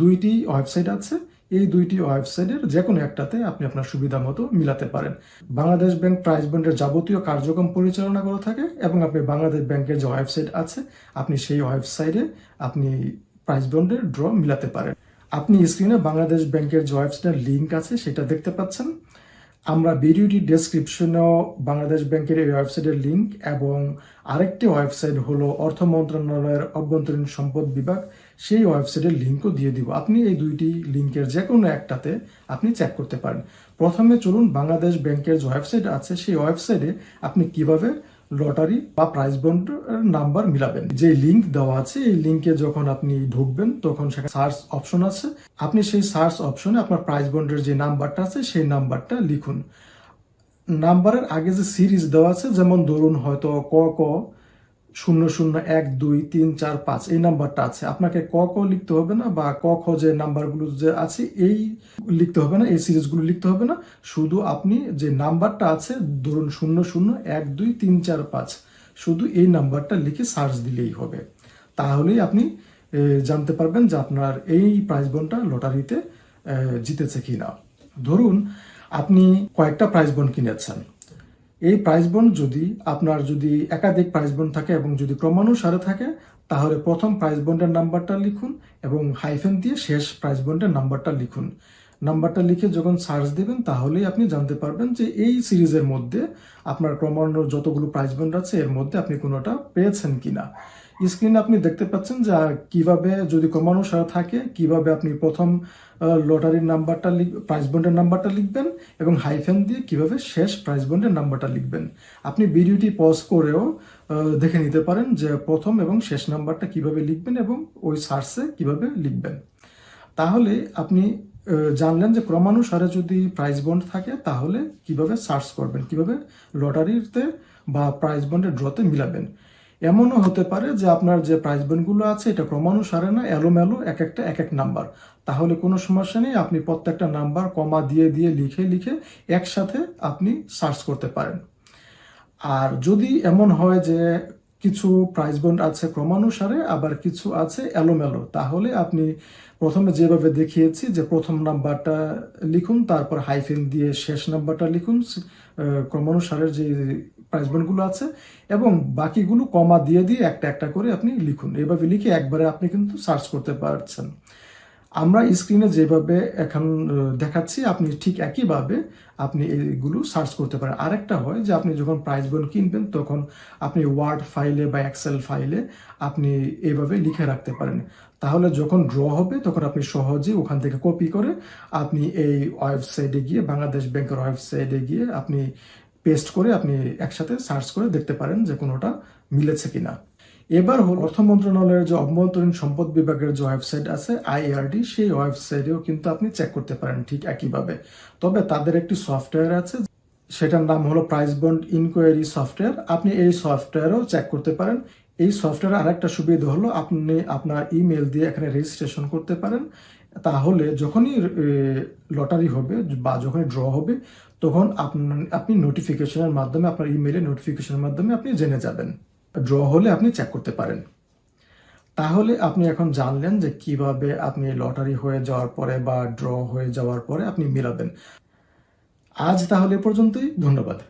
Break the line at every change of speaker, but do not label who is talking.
দুইটি ওয়েবসাইট আছে। এই দুইটি ওয়েবসাইটের যে কোনো একটাতে আপনি আপনার সুবিধা মতো মিলাতে পারেন। বাংলাদেশ ব্যাংক প্রাইস বন্ডের যাবতীয় কার্যক্রম পরিচালনা করে থাকে এবং আপনি বাংলাদেশ ব্যাংকের যে ওয়েবসাইট আছে, আপনি সেই ওয়েবসাইটে আপনি প্রাইস বন্ডের ড্র মিলাতে পারেন। আপনি স্ক্রিনে বাংলাদেশ ব্যাংকের যে ওয়েবসাইটের লিঙ্ক আছে, সেটা দেখতে পাচ্ছেন। আমরা ভিডিওটি ডেসক্রিপশনেও বাংলাদেশ ব্যাংকের এই ওয়েবসাইটের লিঙ্ক এবং আরেকটি ওয়েবসাইট হলো অর্থ মন্ত্রণালয়ের অভ্যন্তরীণ সম্পদ বিভাগ। সেই ওয়েবসাইটের লিঙ্কও দিয়ে দিব। আপনি এই দুইটি লিঙ্কের যে কোনো একটাতে আপনি চেক করতে পারেন। প্রথমে চলুন বাংলাদেশ ব্যাংকের যে ওয়েবসাইট আছে, সেই ওয়েবসাইটে আপনি কীভাবে লটারি বা প্রাইজ বন্ড নাম্বার মিলাবেন। যে লিংক দেওয়া আছে, এই লিঙ্কে যখন আপনি ঢুকবেন, তখন সেখানে সার্চ অপশন আছে। আপনি সেই সার্চ অপশনে আপনার প্রাইজ বন্ডের যে নাম্বারটা আছে, সেই নাম্বারটা লিখুন। নাম্বারের আগে যে সিরিজ দেওয়া আছে, যেমন ধরুন হয়তো ক ক শূন্য শূন্য এক দুই তিন চার পাঁচ, এই নাম্বারটা আছে। আপনাকে ক ক লিখতে হবে না বা ক খ যে নাম্বারগুলো যে আছে, এই লিখতে হবে না, এই সিরিজগুলো লিখতে হবে না। শুধু আপনি যে নাম্বারটা আছে, ধরুন শূন্য শূন্য এক দুই তিন চার পাঁচ, শুধু এই নাম্বারটা লিখে সার্চ দিলেই হবে। তাহলেই আপনি জানতে পারবেন যে আপনার এই প্রাইজ বনটা লটারিতে জিতেছে কিনা। ধরুন আপনি কয়েকটা প্রাইজ বন কিনেছেন। এই প্রাইস বন্ড যদি আপনার যদি একাধিক প্রাইস বন্ড থাকে এবং যদি ক্রমানুসারে থাকে, তাহলে প্রথম প্রাইস বন্ডের নাম্বারটা লিখুন এবং হাইফেন দিয়ে শেষ প্রাইস বন্ডের নাম্বারটা লিখুন। নাম্বারটা লিখে যখন সার্চ দেবেন, তাহলেই আপনি জানতে পারবেন যে এই সিরিজের মধ্যে আপনার ক্রমান্বয়ে যতগুলো প্রাইস বন্ড আছে, এর মধ্যে আপনি কোনোটা পেয়েছেন কিনা। স্ক্রিনে আপনি দেখতে পাচ্ছেন যে কীভাবে যদি ক্রমানুসারে থাকে, কীভাবে আপনি প্রথম লটারির নাম্বারটা লিখ প্রাইস বন্ডের নাম্বারটা লিখবেন এবং হাইফেন দিয়ে কীভাবে শেষ প্রাইস বন্ডের নাম্বারটা লিখবেন। আপনি ভিডিওটি পজ করেও দেখে নিতে পারেন যে, প্রথম এবং শেষ নাম্বারটা কীভাবে লিখবেন এবং ওই সার্চে কীভাবে লিখবেন। তাহলে আপনি জানলেন যে ক্রমানুসারে যদি প্রাইস বন্ড থাকে, তাহলে কীভাবে সার্চ করবেন, কীভাবে লটারিতে বা প্রাইস বন্ডের ড্রতে মিলাবেন। এমনও হতে পারে যে আপনার যে প্রাইস ব্যান্ডগুলো আছে, এটা ক্রমানুসারে না, এলোমেলো এক একটা, এক এক নাম্বার তাহলে কোনো সমস্যা নেই, আপনি প্রত্যেকটা নাম্বার কমা দিয়ে দিয়ে লিখে লিখে একসাথে আপনি সার্চ করতে পারেন। আর যদি এমন হয় যে কিছু প্রাইস বন্ড আছে ক্রমানুসারে, আবার কিছু আছে এলোমেলো। তাহলে আপনি প্রথমে যেভাবে দেখিয়েছি যে প্রথম নাম্বারটা লিখুন, তারপর হাইফেন দিয়ে শেষ নাম্বারটা লিখুন ক্রমানুসারে যে প্রাইস বন্ডগুলো আছে, এবং বাকিগুলো কমা দিয়ে দিয়ে একটা একটা করে আপনি লিখুন। এভাবে লিখে একবারে আপনি কিন্তু সার্চ করতে পারছেন। আমরা স্ক্রিনে যেভাবে এখন দেখাচ্ছি, আপনি ঠিক একইভাবে আপনি এইগুলো সার্চ করতে পারেন। আরেকটা হয় যে আপনি যখন প্রাইস বন কিনবেন, তখন আপনি ওয়ার্ড ফাইলে বা এক্সেল ফাইলে আপনি এইভাবে লিখে রাখতে পারেন। তাহলে যখন ড্র হবে, তখন আপনি সহজে ওখান থেকে কপি করে আপনি এই ওয়েবসাইটে গিয়ে বাংলাদেশ ব্যাংকের ওয়েবসাইটে গিয়ে আপনি পেস্ট করে আপনি একসাথে সার্চ করে দেখতে পারেন যে কোনোটা মিলেছে কিনা। এবার হল অর্থ মন্ত্রণালয়ের যে অভ্যন্তরীণ সম্পদ বিভাগের যে ওয়েবসাইট আছে আইআরডি সেই ওয়েবসাইটেও কিন্তু আপনি চেক করতে পারেন ঠিক একইভাবে। তবে তাদের একটি সফটওয়্যার আছে, সেটার নাম হলো প্রাইস বন্ড ইনকোয়ারি সফটওয়্যার। আপনি এই সফটওয়্যারও চেক করতে পারেন। এই সফটওয়্যার আরেকটা সুবিধা হলো আপনি আপনার ইমেল দিয়ে এখানে রেজিস্ট্রেশন করতে পারেন। তাহলে যখনই লটারি হবে বা যখনই ড্র হবে, তখন আপনি নোটিফিকেশনের মাধ্যমে, আপনার ইমেলে নোটিফিকেশনের মাধ্যমে আপনি জেনে যাবেন। ড্র হলে আপনি চেক করতে পারেন। তাহলে আপনি এখন জানলেন যে কীভাবে আপনি লটারি হয়ে যাওয়ার পরে বা ড্র হয়ে যাওয়ার পরে আপনি মিলাবেন। আজ তাহলে পর্যন্তই, ধন্যবাদ।